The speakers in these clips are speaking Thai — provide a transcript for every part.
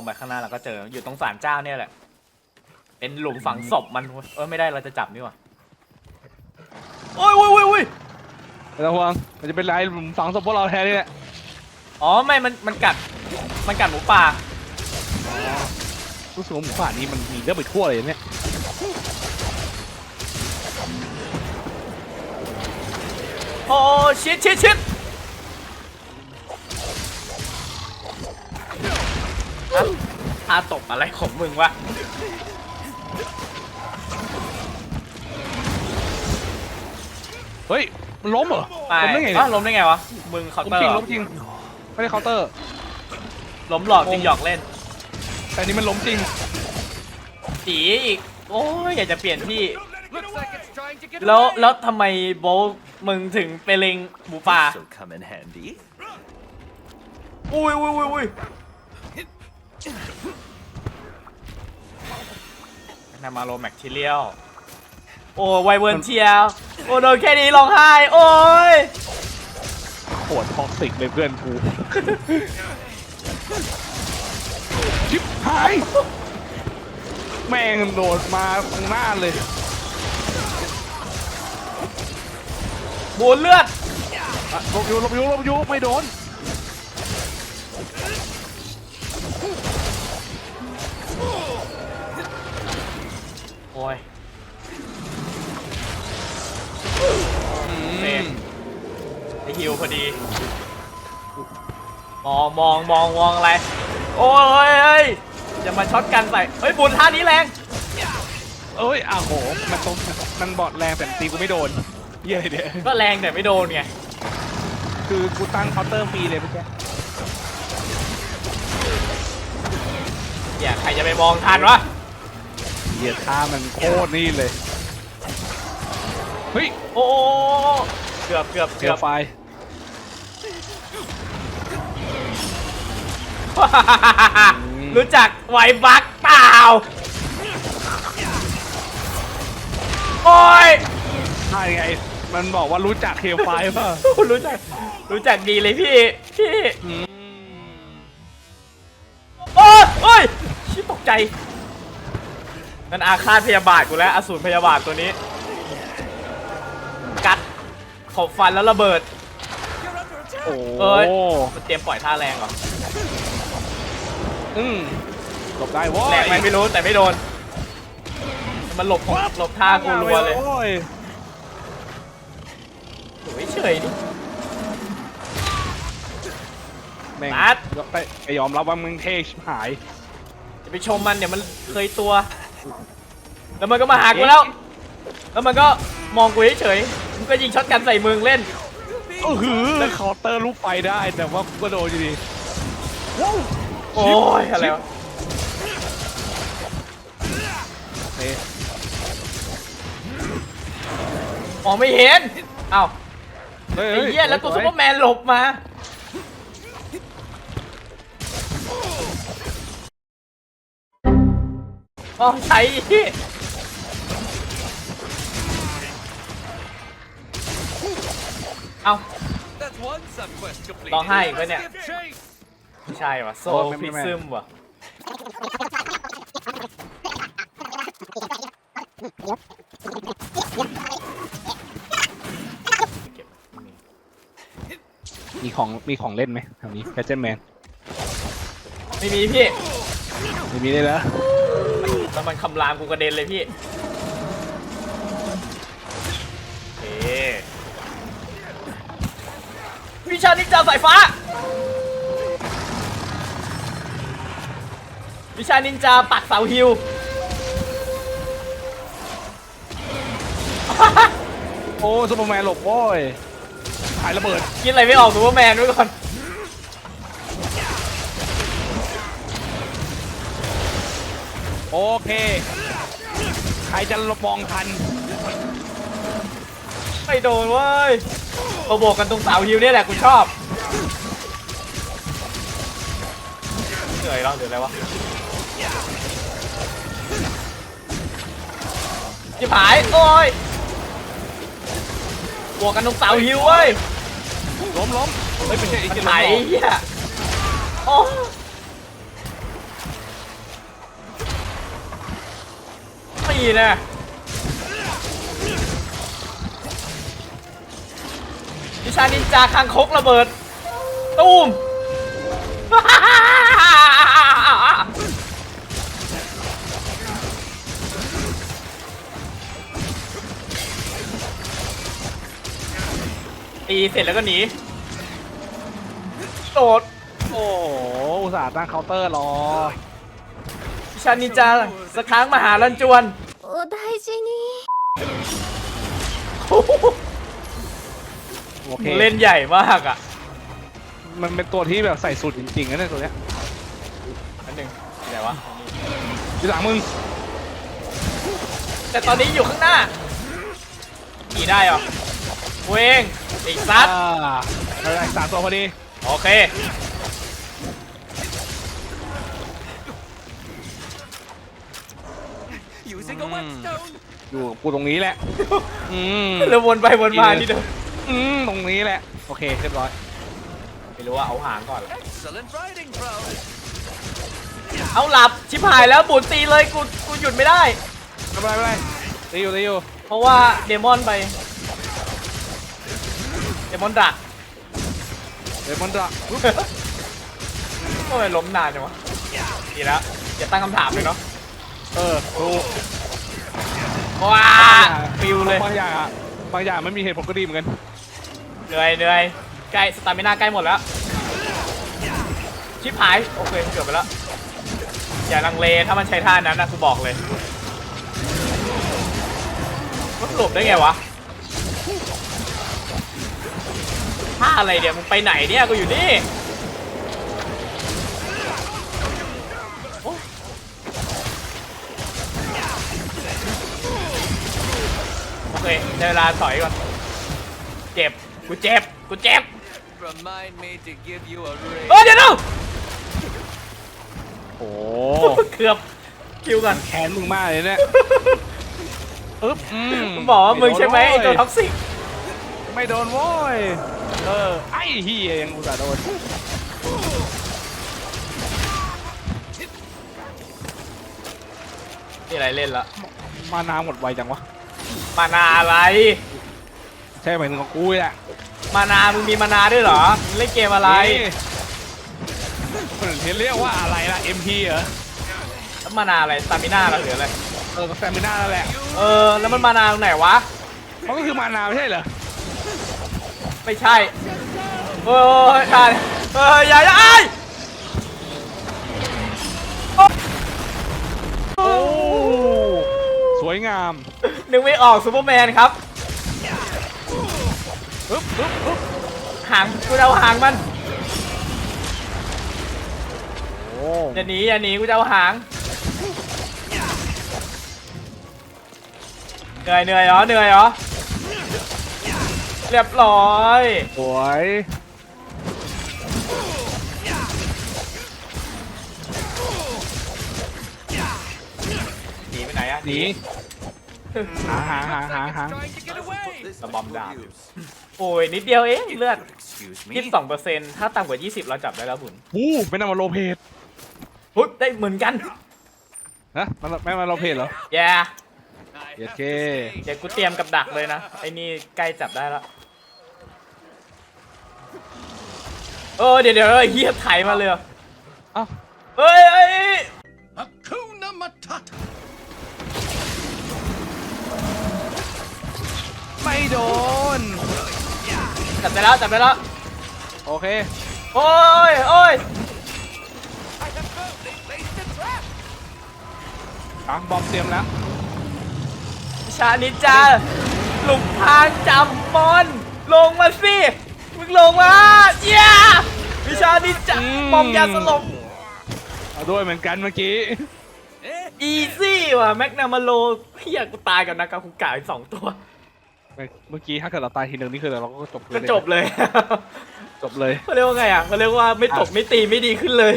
รงไปข้างหน้าเราก็เจออยู่ตรงศาลเจ้าเนี่ยแหละ เป็นหลุมฝังศพมันเออไม่ได้เราจะจับนี่หว่าโอ้ยโอ้ยโอ้ยโอ้ยไม่ต้องห่วงมันจะเป็นไรหลุมฝังศพพวกเราแทนนี่แหละอ๋อไม่มันมันกัดมันกัดหมูป่า รู้สึกว่าหมูป่านี้มันมีเรื่องไปทั่วเลยเนี่ยโอ้ชิดชิดชิด ท่าตบอะไรของมึงวะเฮ้ยมันล้มเหรอไปล้มได้ไงอ้าเนี่วยล้มได้ไงวะ มึงเคาน์ล้มเตอจริร์งเหรอล้มจริงไม่ได้เคาน์เตอร์ ล้มหลอกจริงหยอกเล่นแต่อันนี้มันล้มจริงจีอีก โอ้ยอยากจะเปลี่ยนที่ Looks like it's trying to get แล้ว away. แล้วทำไมโบทมึงถึงไปเล็งหมูป่า This'll come in handy. อุ้ยอุ้ยอุ้ยอุ้ย นามาโลแมคทีเรียลโอ้ไวเวิร์นเทียลโอ้โดนแค่นี้ร้องไห้ โอ้ยโหดท็อกซิกเลยเพื่อนกูชิบหาย แม่งโดดมาตรงหน้าเลย บูนเลือด อะหลบอยู่หลบอยู่หลบอยู่ไม่โดน โอ้ยเมนไอฮิวพอดี มองมองมองมองอะไร โอ้ยเฮ้ยจะมาช็อตกันใส่เฮ้ยบุญท่านี้แรง เอ้ยอ้าวโห มันตรงมันบอดแรงแต่ตีกูไม่โดนเยี่ยอะไรเนี่ยก็แรงแต่ไม่โดนไง คือกูตั้งเคาน์เตอร์ฟรีเลยเมื่อกี้ อย่าใครจะไปมองทันวะเหยียดท่ามันโคตรนี่เลย เฮ้ยโอ้โอ้โอ้เกือบเกือบเกืเกืออบบไฟรู้จักไวบักเปล่า โอ้ย ใช่ไง มันบอกว่ารู้จักเคไฟป่ะรู้จัก รู้จักดีเลยพี่ พี่ อืม ใจนั่นอาฆาตพยาบาทกูแล้วอสูรพยาบาทตัวนี้ กัดขบฟันแล้วระเบิด โอ้เอ้ยโหมันเตรียมปล่อยท่าแรงเหรออืมหลบได้โว้ยแรงไหมไม่รู้แต่ไม่โดน มันหลบของหลบท่ากูรัวเลยโอ้ยโอ้ยเฉยดิ แม่งนัดไปไปยอมรับว่ามึงเท่ชิบหายจะ ไปชมมันเดี๋ยวมันเคยตัว แล้วมันก็มาหากูแล้ว แล้วมันก็มองกูเฉยๆมันก็ยิงช็อตกันใส่มึงเล่นเออหือเคาน์เตอร์ลูกไฟได้ แต่ว่ากูก็โดนอยู่ดีโอ้ยอะไรวะเอ๊ะมองไม่เห็นเอ้าฮ้ไอ้เหี้ยแล้วตัวซุปเปอร์แมนหลบมา อ๋อใช้ที่เอ้า That's one sub-quest completed. ร้องไห้อีกปะเนี่ย Let's give chase. ไม่ใช่ว่ะโซโอ้ไม่พิไม่ ซึมว่ะเก็บนี่มีของมีของเล่นไหมแถวนี้แคชเจนแมนไม่มีพี่ ไม่มีเลยเหรอ แล้วมันคำรามกูกระเด็นเลยพี่โอเควิชานินจาสายฟ้า วิชานินจาปักเสาฮิวโอ้ซูเปอร์แมนหลบโว้ยหายระเบิด คิดอะไรไม่ออกซูเปอร์แมนไว้ก่อน โอเค ใครจะมองทัน ไม่โดนเว้ยมาโบกกันตรงเสาฮิวเนี่ยแหละกูชอบเหนื่อยแล้วหรืออะไรวะจิบหายโอ้ยบวกกันตรงเสาฮิวเว้ยล้มล้มเฮ้ยไม่ใช่ไอ้เหี้ยไหนล้มเฮีย นี่นะวิชานินจาคางคกระเบิด ตูมตีเสร็จแล้วก็หนีโดดโอ้โหอุตส่าห์ตั้งเคาน์เตอร์รอวิชานินจาสักครั้งมหาลันจวน โอเคเล่นใหญ่มากอะมันเป็นตัวที่แบบใส่สุดจริงๆนะเนี่ยตัวเนี้ยอันหนึ่งไหนวะทีหลังมึงแต่ตอนนี้อยู่ข้างหน้าขี่ได้เหรอกูเองไอ้ซัดอ่าอะไรสามตัวพอดีโอเค Using a whetstone. อยู่กูตรงนี้แหละอืม แล้ววนไปวนมานี่เดิม อืมตรงนี้แหละ โอเคเรียบร้อย ไม่รู้ว่าเอาหางก่อน Excellent riding, prowess. เอาหลับชิบหายแล้วบุญตีเลยกูกูหยุดไม่ได้ ไม่เป็นไรไม่เป็นไรตีอยู่ตีอยู่เพราะว่าเดมอนไป เดมอนดักเดี๋ยวมันจะปุ๊บทำไมล้มนานจังวะดีแล้วอย่าตั้งคำถามเลยเนาะเออดูว้าฟิวเลยบางอย่างอะบางอย่างไม่มีเหตุผลก็ดีเหมือนกัน เหนื่อยเหนื่อยใกล้สตามิน่าใกล้หมดแล้ว ชิบหาย โอเคเกือบไปแล้ว อย่าลังเลถ้ามันใช้ท่านั้นนะกูบอกเลยมันหลบได้ไงวะท่าอะไรเดี๋ยวมึงไปไหนเนี่ยกูอยู่นี่โอ๊ยโอเคได้เวลาถอยก่อน เจ็บ กูเจ็บ กูเจ็บ Remind me to give you a เอ raise. อเดี๋ยวดูโอ้เกือบคิวก่อนแค้นมึงมากเลยเนี่ยอึ๊บอืมมึงบอกว่ามึงใช่ไหมไอตัวท็อกซิกไม่โดนโว้ยเออไอ้เฮียยังอุตส่าห์โดนนี่อะไรเล่นละมานาหมดไวจังวะ มานาอะไร ใช่หมายถึงของกูแหละมานา มึงมีมานาด้วยเหรอมึงเล่นเกมอะไรมันเรียกว่าอะไรล่ะ MP เหรอแล้วมานาอะไรสตามินาเหรอหรืออะไร เออก็แซมิน่านั่นแหละเออ แล้วมันมานาตรงไหนวะ มันก็คือมานาไม่ใช่เหรอไม่ใช่เออใช่เอออย่าอย่าไอ้ายโอ้สวยงาม นึกไม่ออกซูเปอร์แมนครับ อึ๊บอึ๊บอึ๊บหางกูจะเอาหางมันโอ้อย่าหนีอย่าหนีกูจะเอาหางเหนื่อยเหนื่อยเหรอเหนื่อยเหรอเรียบร้อยสวยหนีไปไหนอะหนีหาหาหาหาหา Trying to get away. ระบอมดาบ โอ้ยนิดเดียวเองเลือด Excuse ยี่ me. สิบสองเปอร์เซ็นต์ถ้าต่ำกว่า20เราจับได้แล้วบุญหูไม่นำมาโลเพจหุ้ยได้เหมือนกันนะมันไม่มาโลเพจเหรอแย่ I Yes, have to okay. say, เดี๋ยวกูเตรียมกับดักเลยนะ ไอ้นี่ใกล้จับได้แล้วเออเดี๋ยวเดี๋ยวเฮียไถมาเลยเหรอเอ้าเฮ้ยเฮ้ย Hakuna Matata. ไม่โดน จับได้แล้วจับได้แล้วโอเคโอ้ยโอ้ย I have found they placed a trap. ปังบอมเตรียมแล้วชานิจาหลุมพรางจำมอนลงมาสิมึงลงมาเย้วิชานิจาอืมมอมยาสลบเอาด้วยเหมือนกันเมื่อกี้ Eh? อีซี่ว่ะแม็กนามาโลเฮียกูตายกับนากาคุกะอีกสองตัว เมื่อกี้ถ้าเกิดเราตายทีหนึ่งนี่คือเราก็จบก็จบเลย จบเลยเขาเรียกว่าไงอะเขาเรียกว่าไม่ตกไม่ตีไม่ดีขึ้นเลย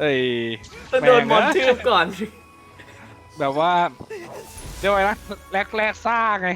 เอ้ย ต้องโดนมอนแงะชื่อก่อน แบบว่าเรียกว่าไงนะแรกแรกซ่าไง